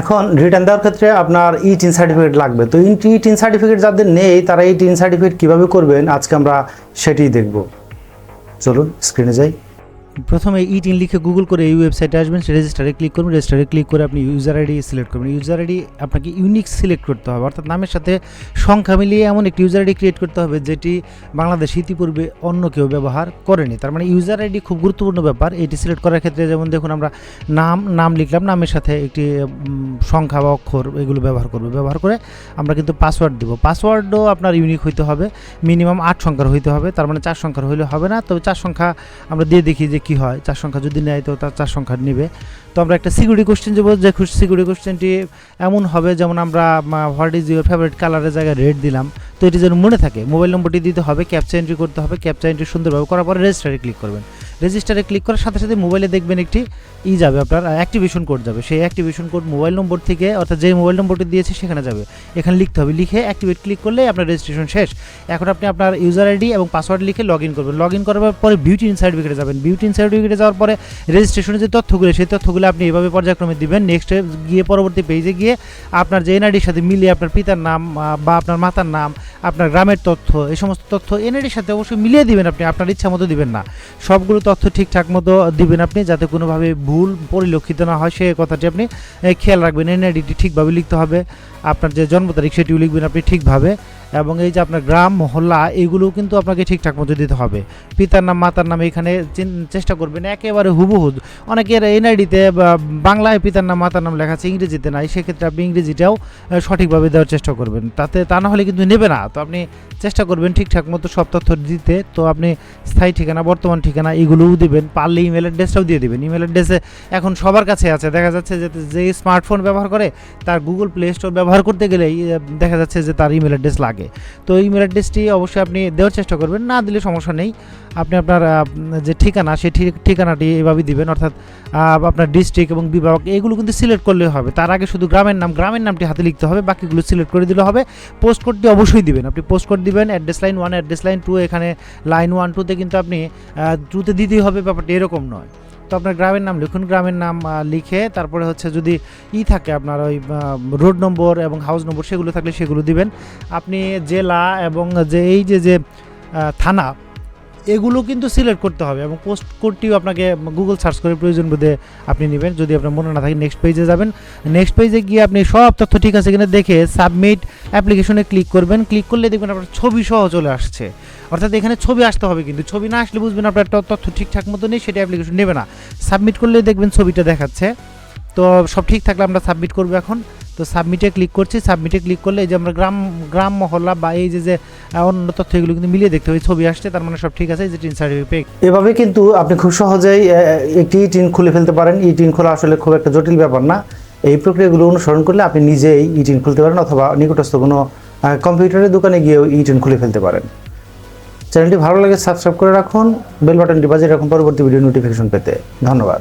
এখন রিটার্ন দেওয়ার ক্ষেত্রে আপনার ই টিন সার্টিফিকেট লাগবে। তো ই টিন সার্টিফিকেট যাদের নেই, তারা এই টিন সার্টিফিকেট কীভাবে করবেন? আজকে আমরা সেটিই দেখব। চলুন স্ক্রিনে যাই। প্রথমে ইটিন লিখে গুগল করে এই ওয়েবসাইটে আসবেন রেজিস্টারে ক্লিক করবেন রেজিস্টারে ক্লিক করে আপনি ইউজার আইডি সিলেক্ট করবেন। ইউজার আইডি আপনাকে ইউনিক সিলেক্ট করতে হবে, অর্থাৎ নামের সাথে সংখ্যা মিলিয়ে এমন একটি ইউজার আইডি ক্রিয়েট করতে হবে, যেটি বাংলাদেশ ইতিপূর্বে অন্য কেউ ব্যবহার করেনি। তার মানে ইউজার আইডি খুব গুরুত্বপূর্ণ ব্যাপার, এটি সিলেক্ট করার ক্ষেত্রে যেমন দেখুন আমরা নাম নাম লিখলাম, নামের সাথে একটি সংখ্যা বা অক্ষর এগুলো ব্যবহার করব। ব্যবহার করে আমরা কিন্তু পাসওয়ার্ড দিব। পাসওয়ার্ডও আপনার ইউনিক হইতে হবে মিনিমাম আট সংখ্যার হইতে হবে, তার মানে চার সংখ্যার হইলে হবে না, তবে চার সংখ্যা আমরা দিয়ে দেখি যে কি হয়, চার সংখ্যা যদি নেয় তো তার চার সংখ্যা নেবে। তো আমরা একটা সিকিউরিটি কোশ্চেন যাব যে সিকিউরিটি কোশ্চেনটি এমন হবে, যেমন আমরা হোয়াট ইজ ইউর ফেভারিট কালারের জায়গায় রেড দিলাম, তো এটি যেন মনে থাকে। মোবাইল নম্বরটি দিতে হবে ক্যাপচা এন্ট্রি করতে হবে ক্যাপচা এন্ট্রি সুন্দরভাবে করার পরে রেজিস্টারে ক্লিক করবেন। রেজিস্টারে ক্লিক করার সাথে সাথে মোবাইলে দেখবেন একটি ই যাবে আপনার অ্যাক্টিভেশন কোড যাবে। সেই অ্যাক্টিভেশন কোড মোবাইল নম্বর থেকে, অর্থাৎ যে মোবাইল নম্বরটি দিয়েছে সেখানে যাবে। এখানে লিখতে হবে, লিখে অ্যাক্টিভেট ক্লিক করলে আপনার রেজিস্ট্রেশন শেষ। এখন আপনি আপনার ইউজার আইডি এবং পাসওয়ার্ড লিখে লগ ইন করবেন। লগ ইন করার পরে বিউটি ইন সার্টিফিকেটে যাবেন। বিউটি ইন সার্টিফিকেটে যাওয়ার পরে রেজিস্ট্রেশনের যে তথ্যগুলো, সেই তথ্যগুলো আপনি এভাবে পর্যায়ক্রমে দিবেন। নেক্সটে গিয়ে পরবর্তী পেজে গিয়ে আপনার যে এনআইডির সাথে মিলিয়ে আপনার পিতার নাম বা আপনার মাতার নাম, আপনার গ্রামের তথ্য, এই সমস্ত তথ্য এনআইডির সাথে অবশ্যই মিলিয়ে দিবেন আপনি। আপনার ইচ্ছা মতো দিবেন না। সবগুলো তথ্য ঠিকঠাক মতো দিবেন আপনি, যাতে কোনোভাবে ভুল পরিলক্ষিত না হয় সেই কথাটি আপনি খেয়াল রাখবেন। এনআইডিটি ঠিকভাবে লিখতে হবে। আপনার যে জন্ম তারিখ সেটিও লিখবেন আপনি ঠিকভাবে। এবং এই যে আপনার গ্রাম, মহল্লা, এগুলোও কিন্তু আপনাকে ঠিকঠাক মতো দিতে হবে। পিতার নাম, মাতার নাম এখানে চেষ্টা করবেন, একেবারে হুবহুদ অনেকের এনআইডিতে বাংলায় পিতার নাম, মাতার নাম লেখা আছে, ইংরেজিতে নাই। সেক্ষেত্রে আপনি ইংরেজিটাও সঠিকভাবে দেওয়ার চেষ্টা করবেন। তাতে তা না হলে কিন্তু নেবে না। তো আপনি চেষ্টা করবেন ঠিকঠাক মতো সব তথ্য দিতে। তো আপনি স্থায়ী ঠিকানা, বর্তমান ঠিকানা এগুলোও দেবেন। পারলে ইমেল অ্যাড্রেসটাও দিয়ে দেবেন। ইমেল অ্যাড্রেসে এখন সবার কাছে আছে। দেখা যাচ্ছে যে যে স্মার্টফোন ব্যবহার করে, তার গুগল প্লে স্টোর ব্যবহার করতে গেলে দেখা যাচ্ছে যে তার ইমেল অ্যাড্রেস লাগে। তো ইমেল অ্যাড্রেসটি অবশ্যই আপনি দেওয়ার চেষ্টা করবেন। না দিলে সমস্যা নেই। আপনি আপনার যে ঠিকানা, সেই ঠিক- ঠিকানাটি এভাবে দিবেন, অর্থাৎ আপনার ডিস্ট্রিক্ট এবং বিভাগ, এগুলো কিন্তু সিলেক্ট করলে হবে। তার আগে শুধু গ্রামের নাম, গ্রামের নামটি হাতে লিখতে হবে, বাকিগুলো সিলেক্ট করে দিলে হবে। পোস্ট কোডটি অবশ্যই দিবেন। আপনি পোস্ট কোড দিবেন address line one address line two এখানে লাইন ওয়ান টুতে কিন্তু আপনি টুতে দিতেই হবে, ব্যাপারটা এরকম নয়। তো আপনার গ্রামের নাম লিখুন, গ্রামের নাম লিখে তারপরে হচ্ছে যদি ই থাকে আপনার ওই রোড নম্বর এবং হাউস নম্বর সেগুলো থাকলে সেগুলো দিবেন। আপনি জেলা এবং যে, এই যে যে থানা এগুলো কিন্তু সিলেক্ট করতে হবে এবং পোস্ট কোডটিও আপনাকে গুগল সার্চ করে প্রয়োজন বোধে আপনি নেবেন। যদি আপনার মনে না থাকে নেক্সট পেজে যাবেন। নেক্সট পেজে গিয়ে আপনি সব তথ্য ঠিক আছে কিনা দেখে সাবমিট অ্যাপ্লিকেশনে ক্লিক করবেন। ক্লিক করলে দেখবেন আপনার ছবি সহ চলে আসছে। অর্থাৎ এখানে ছবি আসতে হবে কিন্তু ছবি না আসলে বুঝবেন আপনার তথ্য ঠিকঠাক মতো নেই, সেটা অ্যাপ্লিকেশন নেবে না। সাবমিট করলে দেখবেন ছবিটা দেখাচ্ছে। তো সব ঠিক থাকলে আমরা সাবমিট করব এখন। তো সাবমিটে ক্লিক করছি সাবমিটে ক্লিক করলে এই যে আমরা গ্রাম গ্রাম মহল্লা বা এই যে যে অন্য তথ্য এগুলো কিন্তু মিলিয়ে দেখতে হবে ছবি আসছে, তার মানে সব ঠিক আছে যে টিন সার্টিফিকেট এভাবে কিন্তু আপনি খুব সহজেই একটি টিন খুলে ফেলতে পারেন। ই টিন খোলা আসলে খুব একটা জটিল ব্যাপার না। এই প্রক্রিয়াগুলো অনুসরণ করলে আপনি নিজেই ই টিন খুলতে পারেন অথবা নিকটস্থ কোনো কম্পিউটারের দোকানে গিয়েও ই টিন খুলে ফেলতে পারেন। চ্যানেলটি ভালো লাগে সাবস্ক্রাইব করে রাখুন বেল বাটনটি বাজিয়ে রাখুন পরবর্তী ভিডিও নোটিফিকেশন পেতে। ধন্যবাদ।